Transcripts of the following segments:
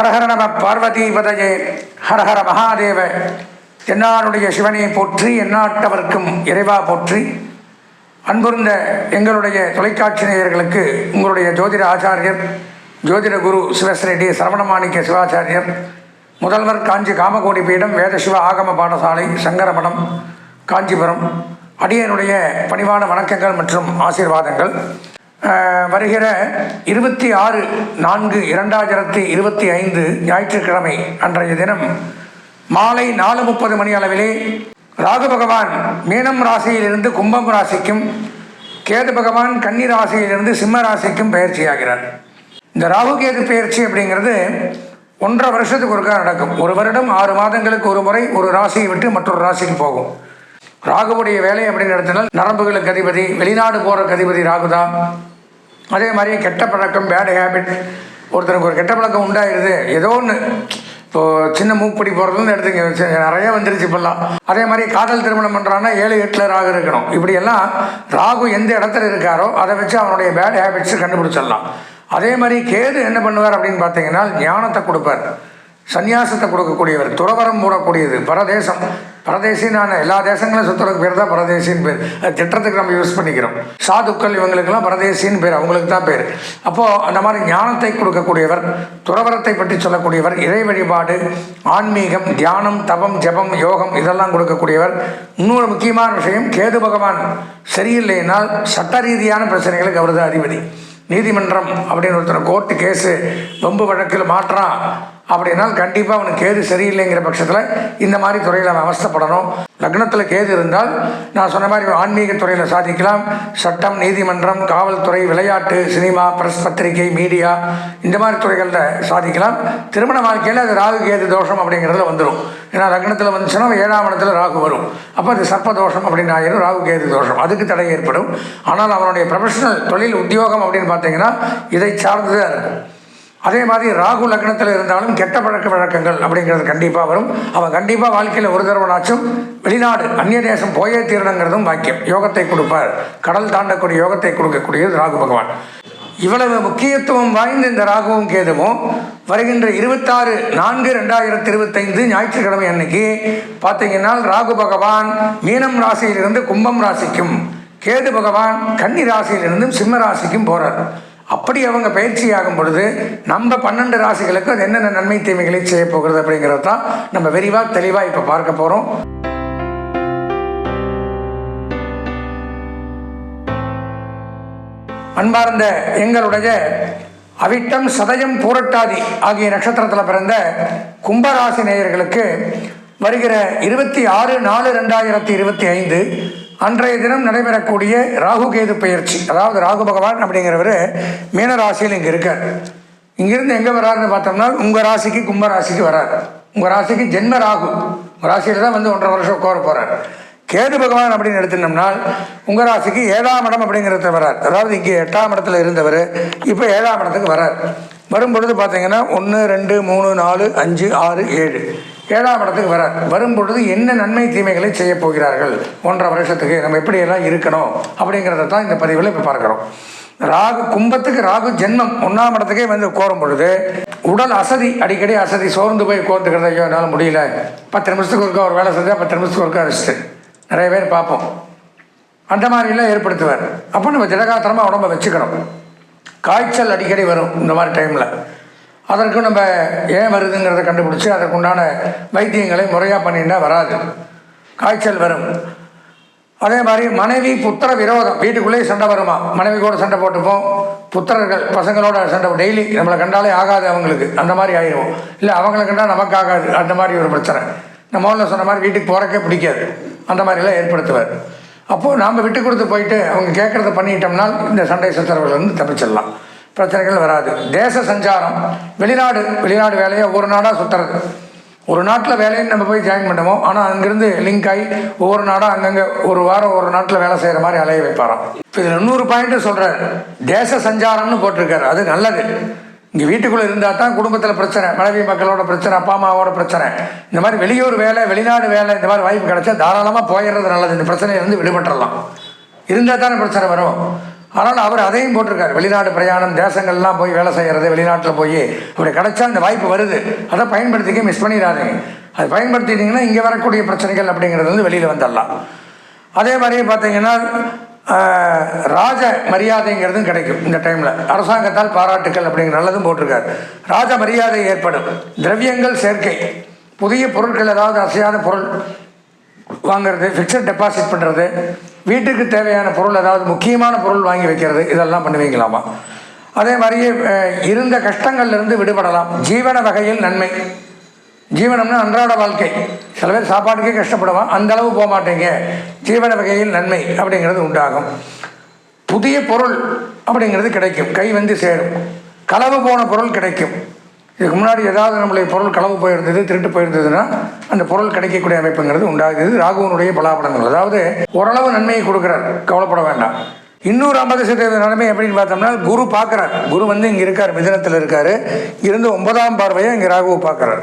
ஹரஹர நம பார்வதிபதையே ஹரஹர மகாதேவ என்னாருடைய சிவனை போற்றி எந்நாட்டவர்க்கும் இறைவா போற்றி அன்புர்ந்த எங்களுடைய தொலைக்காட்சி நேயர்களுக்கு உங்களுடைய ஜோதிட ஆச்சாரியர் ஜோதிட குரு சிவஸ்ரெட்டி சரவணமாணிக்க சிவாச்சாரியர் முதல்வர் காஞ்சி காமகோடி பீடம் வேதசிவ ஆகம பாடசாலை சங்கரமடம் காஞ்சிபுரம் அடியனுடைய பணிவான வணக்கங்கள் மற்றும் ஆசீர்வாதங்கள். வருகிற இருபத்தி ஆறு நான்கு இரண்டாயிரத்தி இருபத்தி ஐந்து ஞாயிற்றுக்கிழமை அன்றைய தினம் மாலை நாலு முப்பது மணி அளவிலே ராகு பகவான் மீனம் ராசியிலிருந்து கும்பம் ராசிக்கும் கேது பகவான் கன்னி ராசியிலிருந்து சிம்ம ராசிக்கும் பயிற்சியாகிறார். இந்த ராகு கேது பயிற்சி அப்படிங்கிறது ஒன்றரை வருஷத்துக்கு ஒருக்கா நடக்கும். ஒரு வருடம் ஆறு மாதங்களுக்கு ஒரு முறை ஒரு ராசியை விட்டு மற்றொரு ராசிக்கு போகும். ராகுவுடைய வேலை அப்படின்னு எடுத்தனால் நரம்புகளுக்கு அதிபதி வெளிநாடு போகிற அதிபதி ராகுதான். அதே மாதிரி கெட்ட பழக்கம் பேட் ஹேபிட் ஒருத்தருக்கு ஒரு கெட்ட பழக்கம் உண்டாயிருது. ஏதோ ஒன்று இப்போது சின்ன மூப்படி போகிறதுன்னு எடுத்துங்க. நிறைய வந்துருச்சு இப்போல்லாம். அதே மாதிரி காதல் திருமணம் பண்ணுறான்னா ஏழு எட்டில் ராகு இருக்கணும். இப்படியெல்லாம் ராகு எந்த இடத்துல இருக்காரோ அதை வச்சு அவனுடைய பேட் ஹேபிட்ஸ் கண்டுபிடிச்சிடலாம். அதே மாதிரி கேது என்ன பண்ணுவார் அப்படின்னு பார்த்தீங்கன்னா ஞானத்தை கொடுப்பார். சந்நியாசத்தை கொடுக்கக்கூடியவர் துறவரம் மூடக்கூடியது பரதேசம். பரதேசின்னு எல்லா தேசங்களும் சுற்றுறதுக்கு பேர் தான் பரதேசின்னு பேர். அது திட்டத்துக்கு நம்ம யூஸ் பண்ணிக்கிறோம். சாதுக்கள் இவங்களுக்கெல்லாம் பரதேசின்னு பேர் அவங்களுக்கு தான் பேர். அப்போது அந்த மாதிரி ஞானத்தை கொடுக்கக்கூடியவர் துறவரத்தை பற்றி சொல்லக்கூடியவர் இறை வழிபாடு ஆன்மீகம் தியானம் தபம் ஜெபம் யோகம் இதெல்லாம் கொடுக்கக்கூடியவர். இன்னொரு முக்கியமான விஷயம் கேது பகவான் சரியில்லைனால் சட்ட ரீதியான பிரச்சனைகளுக்கு அவர் தான் அதிபதி. நீதிமன்றம் அப்படின்னு ஒருத்தர் கோர்ட்டு கேஸு வம்பு வழக்கில் மாற்றான் அப்படின்னால் கண்டிப்பாக அவனுக்கு கேது சரியில்லைங்கிற பட்சத்தில் இந்த மாதிரி துறையில் அவன் அவஸ்தப்படணும். லக்னத்தில் கேது இருந்தால் நான் சொன்ன மாதிரி ஆன்மீக துறையில் சாதிக்கலாம். சட்டம் நீதிமன்றம் காவல்துறை விளையாட்டு சினிமா பிரஸ் பத்திரிகை மீடியா இந்த மாதிரி துறைகளில் சாதிக்கலாம். திருமண வாழ்க்கையில் அது ராகு கேது தோஷம் அப்படிங்கிறதுல வந்துடும் ஏன்னா லக்னத்தில் வந்துச்சுன்னா ஏழாம் இடத்துல ராகு வரும். அப்போ அது சர்ப்ப தோஷம் அப்படின்னு ஆயிரும் ராகு கேது தோஷம். அதுக்கு தடை ஏற்படும். ஆனால் அவனுடைய ப்ரொஃபஷனல் தொழில் உத்தியோகம் அப்படின்னு பார்த்தீங்கன்னா இதை சார்ந்து தான் இருக்கும் அதே மாதிரி ராகு லக்னத்தில் இருந்தாலும் கெட்ட பழக்க வழக்கங்கள் அப்படிங்கிறது கண்டிப்பாக வரும். அவன் கண்டிப்பாக வாழ்க்கையில் ஒரு தடவனாச்சும் வெளிநாடு அந்நிய தேசம் போயே தீரணுங்கிறதும் வாக்கியம் யோகத்தை கொடுப்பார். கடல் தாண்டக்கூடிய யோகத்தை கொடுக்கக்கூடியது ராகு பகவான். இவ்வளவு முக்கியத்துவம் வாய்ந்த இந்த ராகுவும் கேதுவும் வருகின்ற இருபத்தாறு நான்கு ரெண்டாயிரத்தி இருபத்தைந்து ஞாயிற்றுக்கிழமை அன்னைக்கு பார்த்தீங்கன்னா ராகு பகவான் மீனம் ராசியிலிருந்து கும்பம் ராசிக்கும் கேது பகவான் கன்னி ராசியிலிருந்தும் சிம்ம ராசிக்கும் போகிறார் அப்படி அவங்க பயிற்சி ஆகும் பொழுது நம்ம பன்னெண்டு ராசிகளுக்கு அது என்னென்ன நன்மை தீமைகளை செய்ய போகிறது அப்படிங்கிறது தான் நம்ம விரிவாக தெளிவாக இப்போ பார்க்க போகிறோம் அன்பார்ந்த எங்களுடைய அவிட்டம் சதயம் பூரட்டாதி ஆகிய நட்சத்திரத்தில் பிறந்த கும்பராசி நேயர்களுக்கு வருகிற இருபத்தி ஆறு நாலு ரெண்டாயிரத்தி இருபத்தி ஐந்து அன்றைய தினம் நடைபெறக்கூடிய ராகு கேது பயிற்சி. அதாவது ராகு பகவான் அப்படிங்கிறவர் மீன ராசியில் இங்கே இருக்கார். இங்கிருந்து எங்கே வராருன்னு பார்த்தோம்னா உங்கள் ராசிக்கு கும்ப ராசிக்கு வரார். உங்கள் ராசிக்கு ஜென்ம ராகு. உங்கள் ராசியில் தான் வந்து ஒன்றரை வருஷம் உட்கார போகிறார் கேது பகவான் அப்படின்னு எடுத்துனோம்னால் உங்கள் ராசிக்கு ஏழாம் இடம் அப்படிங்கிறத வரார். அதாவது இங்கே எட்டாம் இடத்துல இருந்தவர் இப்போ ஏழாம் இடத்துக்கு வரார். வரும் பொழுது பார்த்தீங்கன்னா ஒன்று ரெண்டு மூணு நாலு அஞ்சு ஆறு ஏழு. ஏழாம் இடத்துக்கு வரார் வரும் பொழுது என்ன நன்மை தீமைகளை செய்ய போகிறார்கள் ஒன்றரை வருஷத்துக்கு நம்ம எப்படியெல்லாம் இருக்கணும் அப்படிங்கிறத தான் இந்த பதிவில் இப்போ பார்க்குறோம். ராகு கும்பத்துக்கு ராகு ஜென்மம். ஒன்றாம் இடத்துக்கே வந்து கோரும் பொழுது உடல் அசதி அடிக்கடி அசதி சோர்ந்து போய் கோர்த்துக்கிறது ஐயோ என்னால் முடியல. பத்து நிமிஷத்துக்கு ஒருக்கா ஒரு வேலை செஞ்சால் பத்து நிமிஷத்துக்கு ஒருக்கா ரெஸ்ட்டு நிறைய பேர் பார்ப்போம். அந்த மாதிரிலாம் ஏற்படுத்துவார். அப்போ நம்ம திடகாத்திரமாக உடம்ப வச்சுக்கணும். காய்ச்சல் அடிக்கடி வரும் இந்த மாதிரி டைமில் அதற்கு நம்ம ஏன் வருதுங்கிறத கண்டுபிடிச்சி அதற்குண்டான வைத்தியங்களை முறையாக பண்ணினா வராது. காய்ச்சல் வரும். அதே மாதிரி மனைவி புத்திர விரோதம். வீட்டுக்குள்ளேயே சண்டை வருமா? மனைவி கூட சண்டை போட்டுப்போம். புத்திரர்கள் பசங்களோட சண்டை டெய்லி நம்மளை கண்டாலே ஆகாது அவங்களுக்கு. அந்த மாதிரி ஆயிடுவோம். இல்லை அவங்கள கண்டால் நமக்கு ஆகாது அந்த மாதிரி ஒரு பிரச்சனை. நம்ம முதல்ல சொன்ன மாதிரி வீட்டுக்கு போகிறக்கே பிடிக்காது. அந்த மாதிரிலாம் ஏற்படுத்துவார். அப்போது நாம் விட்டு கொடுத்து போயிட்டு அவங்க கேட்குறத பண்ணிட்டோம்னால் இந்த சண்டை சச்சரவுலேருந்து தப்பிச்சிடலாம். பிரச்சனைகள் வராது. தேச சஞ்சாரம். வெளிநாடு வெளிநாடு வேலையை ஒவ்வொரு நாடாக சுற்றுறது ஒரு நாட்டில் வேலைன்னு நம்ம போய் ஜாயின் பண்ணுவோம் ஆனால் அங்கேருந்து லிங்க் ஆகி ஒவ்வொரு நாடாக அங்கங்கே ஒரு வாரம் ஒரு நாட்டில் வேலை செய்கிற மாதிரி அலைய வைப்பாராம். இப்போ இதில் இன்னொரு பாயிண்ட்டு சொல்கிறார் தேச சஞ்சாரம்னு போட்டிருக்காரு. அது நல்லது. இங்கே வீட்டுக்குள்ளே இருந்தால் தான் குடும்பத்தில் பிரச்சனை மனைவி மக்களோட பிரச்சனை அப்பா அம்மாவோட பிரச்சனை. இந்த மாதிரி வெளியூர் வேலை வெளிநாடு வேலை இந்த மாதிரி வாய்ப்பு கிடைச்சா தாராளமாக போயிடுறது நல்லது. இந்த பிரச்சனையிலேருந்து விடுபட்டுடலாம் இருந்தால் தானே பிரச்சனை வரும். ஆனால் அவர் அதையும் போட்டிருக்காரு. வெளிநாடு பிரயாணம் தேசங்கள்லாம் போய் வேலை செய்கிறது வெளிநாட்டில் போய் அப்படி கிடைச்சா அந்த வாய்ப்பு வருது. அதை பயன்படுத்திக்க மிஸ் பண்ணிடாதீங்க. அது பயன்படுத்திட்டீங்கன்னா இங்கே வரக்கூடிய பிரச்சனைகள் அப்படிங்கிறது வந்து வெளியில் வந்துடலாம். அதே மாதிரி பார்த்தீங்கன்னா ராஜ மரியாதைங்கிறதும் கிடைக்கும் இந்த டைமில் அரசாங்கத்தால் பாராட்டுக்கள் அப்படிங்கிற நல்லதும் போட்டிருக்காரு. ராஜ மரியாதை ஏற்படும். திரவியங்கள் சேர்க்கை. புதிய பொருட்கள் ஏதாவது அசையாத பொருள் வாங்குறது ஃபிக்ஸட் டெபாசிட் பண்ணுறது வீட்டுக்கு தேவையான பொருள் ஏதாவது முக்கியமான பொருள் வாங்கி வைக்கிறது இதெல்லாம் பண்ணுவீங்களாமா? அதே மாதிரியே இருந்த கஷ்டங்கள்லேருந்து விடுபடலாம். ஜீவன வகையில் நன்மை. ஜீவனம்னா அன்றாட வாழ்க்கை. சில பேர் சாப்பாட்டுக்கே கஷ்டப்படுவான் அந்த அளவு போக மாட்டேங்க. ஜீவன வகையில் நன்மை அப்படிங்கிறது உண்டாகும். புதிய பொருள் அப்படிங்கிறது கிடைக்கும். கை வந்து சேரும். களவு போன பொருள் கிடைக்கும். இதுக்கு முன்னாடி ஏதாவது நம்மளுடைய பொருள் களவு போயிருந்தது திருட்டு போயிருந்ததுன்னா அந்த பொருள் கிடைக்கக்கூடிய அமைப்புங்கிறது உண்டாகுது. ராகுவனுடைய பலாபலங்கள். அதாவது ஓரளவு நன்மையை கொடுக்குறார். கவலைப்பட வேண்டாம். இன்னொரு ஐம்பது சதவீத நன்மை எப்படின்னு பார்த்தோம்னா குரு பார்க்குறார். குரு வந்து இங்கே இருக்கார் மிதனத்தில் இருக்கார். இருந்து ஒன்பதாம் பார்வையை இங்கே ராகுவை பார்க்குறார்.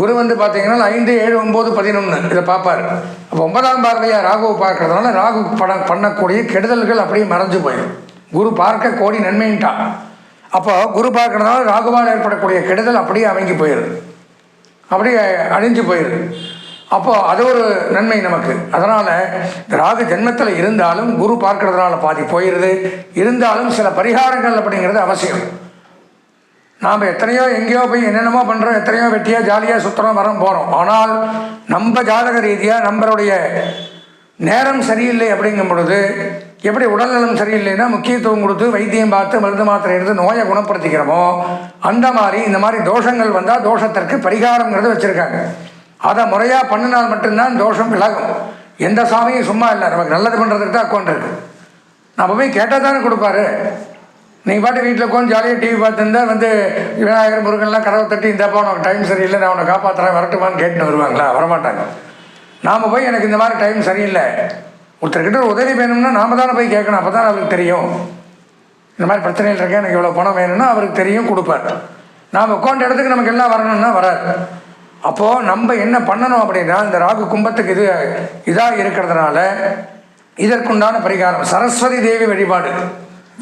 குரு வந்து பார்த்தீங்கன்னா ஐந்து ஏழு ஒம்பது பதினொன்று இதை பார்ப்பார். அப்போ ஒன்பதாம் பார்வையாக ராகுவை பார்க்கறதுனால ராகு படம் பண்ணக்கூடிய கெடுதல்கள் அப்படியே மறைஞ்சு போயிடும். குரு பார்க்க கோடி நன்மைன்ட்டான். அப்போ குரு பார்க்கறதுனால ராகுவால் ஏற்படக்கூடிய கெடுதல் அப்படியே அமைங்கி போயிடுது. அப்படியே அழிஞ்சு போயிடுது. அப்போது அது ஒரு நன்மை நமக்கு. அதனால் ராகு ஜென்மத்தில் இருந்தாலும் குரு பார்க்கறதுனால பாதி போயிடுது இருந்தாலும் சில பரிகாரங்கள் அப்படிங்கிறது அவசியம். நாம் எத்தனையோ எங்கேயோ போய் என்னென்னமோ பண்ணுறோம் எத்தனையோ வெட்டியாக ஜாலியாக சுற்றுறோம் வரோம் போகிறோம் ஆனால் நம்ம ஜாதக ரீதியாக நம்மளுடைய நேரம் சரியில்லை அப்படிங்கும் பொழுது எப்படி உடல்நலம் சரியில்லைன்னா முக்கியத்துவம் கொடுத்து வைத்தியம் பார்த்து மருந்து மாத்திரை எடுத்து நோயை குணப்படுத்திக்கிறோமோ அந்த மாதிரி இந்த மாதிரி தோஷங்கள் வந்தால் தோஷத்திற்கு பரிகாரங்கிறது வச்சுருக்காங்க. அதை முறையாக பண்ணினால் மட்டும்தான் தோஷம் விலகும். எந்த சாமியும் சும்மா இல்லை. நமக்கு நல்லது பண்ணுறதுக்கு தான் அக்கௌண்ட் இருக்குது நம்ம போய் கேட்டால் தானே கொடுப்பாரு. நீங்கள் பாட்டு வீட்டில் உட்காந்து ஜாலியாக டிவி பார்த்துருந்தா வந்து விநாயகர் முருகன்லாம் கதவை தட்டி இந்த உனக்கு டைம் சரியில்லை நான் உன்னை காப்பாற்றுறேன் வரட்டுமான்னு கேட்டுன்னு வருவாங்களா? வரமாட்டாங்க. நாம் போய் எனக்கு இந்த மாதிரி டைம் சரியில்லை. ஒருத்தர்கிட்ட ஒரு உதவி வேணும்னா நாம் தானே போய் கேட்கணும். அப்போ தான் அவருக்கு தெரியும். இந்த மாதிரி பிரச்சனைகள் இருக்கேன் எனக்கு இவ்வளோ பணம் வேணும்னா அவருக்கு தெரியும் கொடுப்பார். நாம் உட்காந்த இடத்துக்கு நமக்கு எல்லாம் வரணும்னா வராது. அப்போது நம்ம என்ன பண்ணணும் அப்படின்னா இந்த ராகு கும்பத்துக்கு இது இதாக இருக்கிறதுனால இதற்குண்டான பரிகாரம். சரஸ்வதி தேவி வழிபாடு.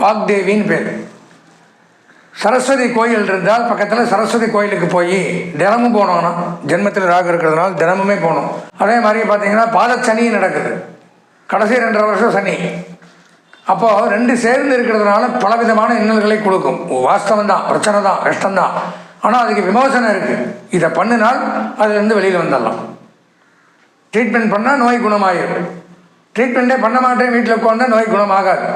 வாக்தேவின்னு பேர். சரஸ்வதி கோயில் இருந்தால் பக்கத்தில் சரஸ்வதி கோயிலுக்கு போய் தினமும் போனோம்னா ஜென்மத்தில் ராகு இருக்கிறதுனால தினமுமே போகணும் அதே மாதிரி பார்த்தீங்கன்னா பாதச்சனி நடக்குது. கடைசி ரெண்டரை வருஷம் சனி. அப்போது ரெண்டு சேர்ந்து இருக்கிறதுனால பலவிதமான இன்னல்களை கொடுக்கும். வாஸ்தவம் தான் பிரச்சனை தான் கஷ்டம் தான். ஆனால் அதுக்கு விமோசனம் இருக்குது இதை பண்ணினால் அதுலேருந்து வெளியில் வந்துடலாம். ட்ரீட்மெண்ட் பண்ணால் நோய் குணமாயிடும் ட்ரீட்மெண்ட்டே பண்ண மாட்டேன் வீட்டில் உட்காந்தா நோய் குணமாகாது.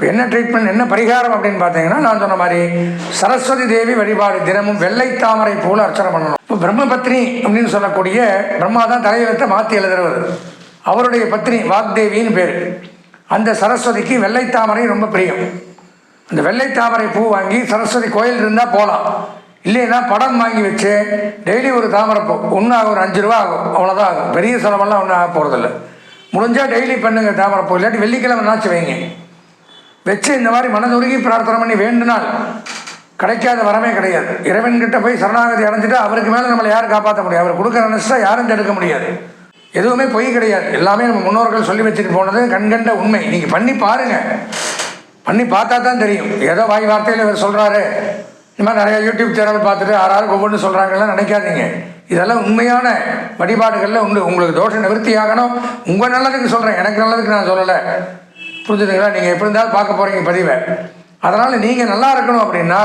இப்போ என்ன ட்ரீட்மெண்ட் என்ன பரிகாரம் அப்படின்னு பார்த்தீங்கன்னா நான் சொன்ன மாதிரி சரஸ்வதி தேவி வழிபாடு தினமும் வெள்ளை தாமரை போல அர்ச்சனை பண்ணணும். இப்போ பிரம்மபத்னி அப்படின்னு சொல்லக்கூடிய பிரம்மா தான் தலையெழுத்தை மாற்றி எழுதுறவர். அவருடைய பத்னி வாக்தேவின்னு பேர். அந்த சரஸ்வதிக்கு வெள்ளை தாமரை ரொம்ப பிரியம். அந்த வெள்ளை தாமரை பூ வாங்கி சரஸ்வதி கோயில் இருந்தால் போகலாம் இல்லைன்னா படம் வாங்கி வச்சு டெய்லி ஒரு தாமரை பூ ஒன்று ஆகும் ஒரு அஞ்சு ரூபா ஆகும் அவ்வளோதான் ஆகும். பெரிய செலவெல்லாம் ஒன்றும் ஆக போகிறதில்ல முடிஞ்சால் டெய்லி பண்ணுங்கள் தாமரை பூ. இல்லாட்டி வெள்ளிக்கிழமை நாச்சு வைங்க. வச்சு இந்த மாதிரி மனதுருகி பிரார்த்தனை பண்ணி வேண்டுனால் கிடைக்காத வரமே கிடையாது. இறைவன்கிட்ட போய் சரணாகதி அடைஞ்சிட்டு அவருக்கு மேலே நம்மளை யாரும் காப்பாற்ற முடியாது. அவர் கொடுக்குற நினச்சா யாரும் தடுக்க முடியாது. எதுவுமே பொய் கிடையாது. எல்லாமே நம்ம முன்னோர்கள் சொல்லி வச்சுட்டு போனது கண்கண்ட உண்மை. நீங்கள் பண்ணி பாருங்கள் பண்ணி பார்த்தா தான் தெரியும். ஏதோ வாய் வார்த்தையில் இவர் சொல்கிறாரு இந்த மாதிரி நிறைய யூடியூப் சேனல் பார்த்துட்டு ஆறாருக்கு ஒவ்வொன்று சொல்கிறாங்கலாம் நினைக்காதீங்க. இதெல்லாம் உண்மையான வழிபாடுகளில் உண்டு. உங்களுக்கு தோஷ நிவர்த்தி ஆகணும். உங்கள் நல்லதுக்கு சொல்கிறேன் எனக்கு நல்லதுக்கு நான் சொல்லலை. புரிஞ்சுதுங்களா? நீங்கள் எப்படி இருந்தாலும் பார்க்க போகிறீங்க பதிவை. அதனால் நீங்கள் நல்லா இருக்கணும் அப்படின்னா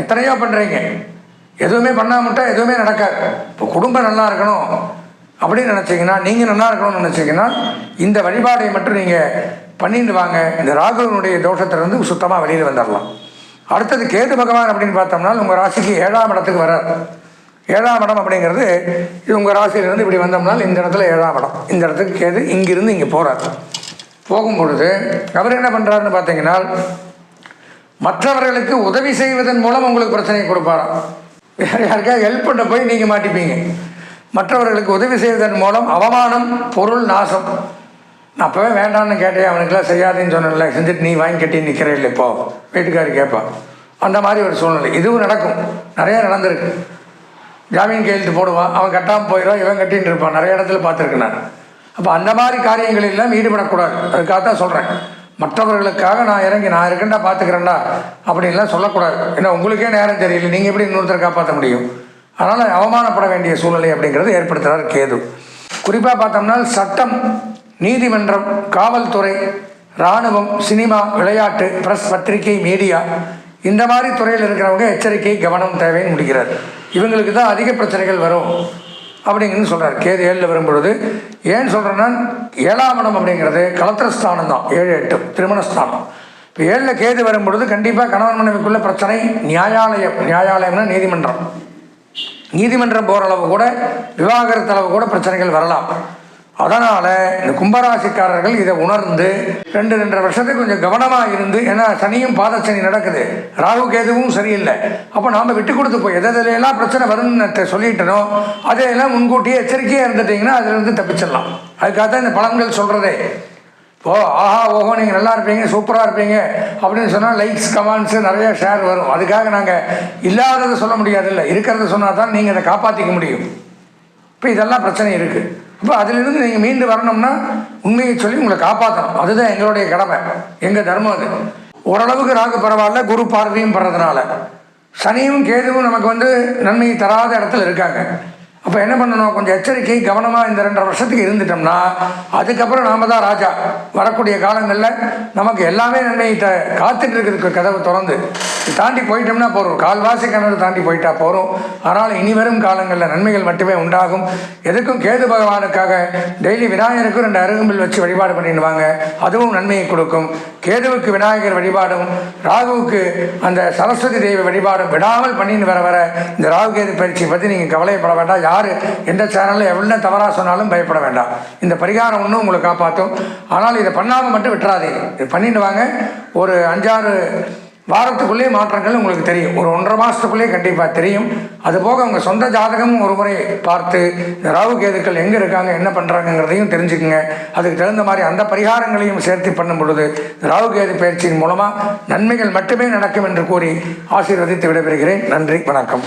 எத்தனையோ பண்ணுறீங்க எதுவுமே பண்ணாமட்டா எதுவுமே நடக்காது. இப்போ குடும்பம் நல்லா இருக்கணும் அப்படின்னு நினச்சிங்கன்னா நீங்கள் நல்லா இருக்கணும்னு நினச்சிங்கன்னா இந்த வழிபாடை மட்டும் நீங்கள் பண்ணிட்டு வாங்க. இந்த ராகுவனுடைய தோஷத்திலிருந்து சுத்தமாக வெளியில் வந்துடலாம் அடுத்தது கேது பகவான் அப்படின்னு பார்த்தோம்னா உங்கள் ராசிக்கு ஏழாம் இடத்துக்கு வரார். ஏழாம் இடம் அப்படிங்கிறது இது உங்கள் ராசியிலிருந்து இப்படி வந்தோம்னால் இந்த இடத்துல ஏழாம் இடம். இந்த இடத்துக்கு கேது இங்கிருந்து இங்கே போகிறார் போகும் பொழுது அவர் என்ன பண்ணுறாருன்னு பார்த்தீங்கன்னா மற்றவர்களுக்கு உதவி செய்வதன் மூலம் உங்களுக்கு பிரச்சனையை கொடுப்பாராம். வேறு யாருக்காவது ஹெல்ப் பண்ண போய் நீங்கள் மாட்டிப்பீங்க. மற்றவர்களுக்கு உதவி செய்வதன் மூலம் அவமானம் பொருள் நாசம். நான் அப்போவே வேண்டாம்னு கேட்டேன் அவனுக்கெல்லாம் செய்யாதுன்னு சொன்னேன்ல செஞ்சுட்டு நீ வாங்கி கட்டி நிற்கிற இல்லை இப்போ. வீட்டுக்காரி கேட்பான் அந்த மாதிரி ஒரு சூழ்நிலை. இதுவும் நடக்கும். நிறைய நடந்திருக்கு. ஜாமீன் கையெழுத்து போடுவான் அவன் கட்டாமல் போயிடுவான் இவன் கட்டின்னு இருப்பான். நிறைய இடத்துல பார்த்துருக்கேன் நான். அப்போ அந்த மாதிரி காரியங்கள் எல்லாம் ஈடுபடக்கூடாது. அதுக்காக தான் சொல்கிறேன் மற்றவர்களுக்காக நான் இறங்கி நான் இருக்கேன்டா பார்த்துக்கிறேன்டா அப்படின்லாம் சொல்லக்கூடாது. ஏன்னா உங்களுக்கே நேரம் தெரியல நீங்கள் எப்படி இன்னொருத்தரை காப்பாற்ற முடியும்? அதனால் அவமானப்பட வேண்டிய சூழ்நிலை அப்படிங்கிறது ஏற்படுத்துகிறார் கேது. குறிப்பாக பார்த்தோம்னா சட்டம் நீதிமன்றம் காவல்துறை இராணுவம் சினிமா விளையாட்டு பிரஸ் பத்திரிகை மீடியா இந்த மாதிரி துறையில் இருக்கிறவங்க எச்சரிக்கை கவனம் தேவைன்னு முடிக்கிறார். இவங்களுக்கு தான் அதிக பிரச்சனைகள் வரும். அப்படிங்கிறது சொல்கிறார் கேது ஏழில் வரும்பொழுது ஏன் சொல்கிறேன்னா ஏழாம் இடம் அப்படிங்கிறது கலத்திரஸ்தானம் தான் ஏழு எட்டு திருமணஸ்தானம். இப்போ ஏழில் கேது வரும்பொழுது கண்டிப்பாக கணவன் மனைவிக்குள்ள பிரச்சனை நியாயாலயம் நியாயாலயம்னா நீதிமன்றம். நீதிமன்றம் போகிற அளவு கூட விவாகரத்து அளவு கூட பிரச்சனைகள் வரலாம். அதனால் இந்த கும்பராசிக்காரர்கள் இதை உணர்ந்து ரெண்டு ரெண்டரை வருஷத்துக்கு கொஞ்சம் கவனமாக இருந்து ஏன்னா சனியும் பாதசனி நடக்குது. ராகு கேதுவும் சரியில்லை. அப்போ நாம் விட்டு கொடுத்து போய் எதெல்லாம் பிரச்சனை வரும்னு சொல்லிட்டனோ அதையெல்லாம் முன்கூட்டியே எச்சரிக்கையாக இருந்துட்டிங்கன்னா அதுலேருந்து தப்பிச்சிடலாம். அதுக்காக தான் இந்த பழங்கள் சொல்கிறதே ஓ ஆஹா ஓஹோ நீங்கள் நல்லா இருப்பீங்க சூப்பராக இருப்பீங்க அப்படின்னு சொன்னால் லைக்ஸ் கமெண்ட்ஸு நிறைய ஷேர் வரும். அதுக்காக நாங்கள் இல்லாததை சொல்ல முடியாதுல்ல. இருக்கிறத சொன்னால் தான் நீங்கள் அதை காப்பாற்றிக்க முடியும். இப்போ இதெல்லாம் பிரச்சனை இருக்குது அப்போ அதிலிருந்து நீங்கள் மீண்டு வரணும்னா உண்மையை சொல்லி உங்களை காப்பாற்றணும் அதுதான் எங்களுடைய கடமை. எங்கள் தர்மம் அது. ஓரளவுக்கு ராகு பரவாயில்ல குரு பார்வையும் படுறதுனால. சனியும் கேதுவும் நமக்கு வந்து நன்மையை தராத இடத்துல இருக்காங்க. அப்போ என்ன பண்ணணும்? கொஞ்சம் எச்சரிக்கை கவனமாக இந்த ரெண்டரை வருஷத்துக்கு இருந்துட்டோம்னா அதுக்கப்புறம் நாம தான் ராஜா. வரக்கூடிய காலங்களில் நமக்கு எல்லாமே நிர்ணயித்த த காத்துட்டு இருக்கிறதுக்கு கதவு திறந்து தாண்டி போயிட்டோம்னா போகிறோம் கால்வாசி கிணறு தாண்டி போயிட்டா போகிறோம் ஆனால் இனி வரும் காலங்களில் நன்மைகள் மட்டுமே உண்டாகும். எதுக்கும் கேது பகவானுக்காக டெய்லி விநாயகருக்கும் ரெண்டு அருகம்பில் வச்சு வழிபாடு பண்ணிடுவாங்க. அதுவும் நன்மையை கொடுக்கும். கேதுவுக்கு விநாயகர் வழிபாடும் ராகுவுக்கு அந்த சரஸ்வதி தேவி வழிபாடும் விடாமல் பண்ணின்னு வர வர இந்த ராகு கேது பயிற்சியை பற்றி நீங்கள் கவலைப்பட வேண்டாம். யார்? எந்த சேனலில் எவ்வளோ தவறாக சொன்னாலும் பயப்பட வேண்டாம். இந்த பரிகாரம் ஒன்றும் உங்களை காப்பாற்றும் ஆனால் இதை பண்ணாமல் மட்டும் விட்டுறாதீங்க இது பண்ணிட்டு வாங்க. ஒரு அஞ்சாறு வாரத்துக்குள்ளேயே மாற்றங்கள் உங்களுக்கு தெரியும். ஒரு ஒன்றரை மாதத்துக்குள்ளேயே கண்டிப்பாக தெரியும். அதுபோக உங்கள் சொந்த ஜாதகமும் ஒரு முறை பார்த்து இந்த ராகு கேதுக்கள் எங்கே இருக்காங்க என்ன பண்ணுறாங்கங்கிறதையும் தெரிஞ்சுக்குங்க. அதுக்கு தகுந்த மாதிரி அந்த பரிகாரங்களையும் சேர்த்து பண்ணும் பொழுது ராகு கேது பயிற்சியின் மூலமாக நன்மைகள் மட்டுமே நடக்கும் என்று கூறி ஆசீர்வதித்து விடைபெறுகிறேன். நன்றி வணக்கம்.